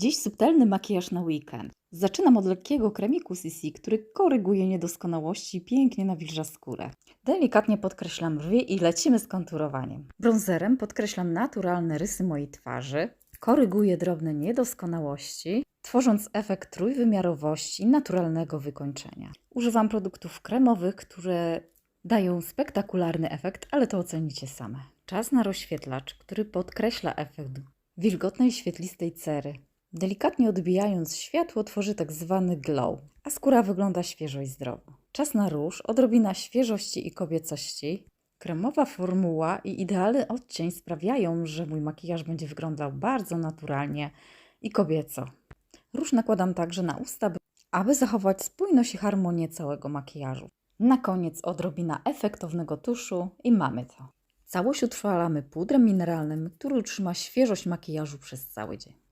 Dziś subtelny makijaż na weekend. Zaczynam od lekkiego kremiku CC, który koryguje niedoskonałości i pięknie nawilża skórę. Delikatnie podkreślam brwi i lecimy z konturowaniem. Bronzerem podkreślam naturalne rysy mojej twarzy, koryguję drobne niedoskonałości, tworząc efekt trójwymiarowości i naturalnego wykończenia. Używam produktów kremowych, które dają spektakularny efekt, ale to ocenicie same. Czas na rozświetlacz, który podkreśla efekt wilgotnej, świetlistej cery. Delikatnie odbijając światło, tworzy tak zwany glow, a skóra wygląda świeżo i zdrowo. Czas na róż, odrobina świeżości i kobiecości. Kremowa formuła i idealny odcień sprawiają, że mój makijaż będzie wyglądał bardzo naturalnie i kobieco. Róż nakładam także na usta, by- aby zachować spójność i harmonię całego makijażu. Na koniec odrobina efektownego tuszu i mamy to. Całość utrwalamy pudrem mineralnym, który utrzyma świeżość makijażu przez cały dzień.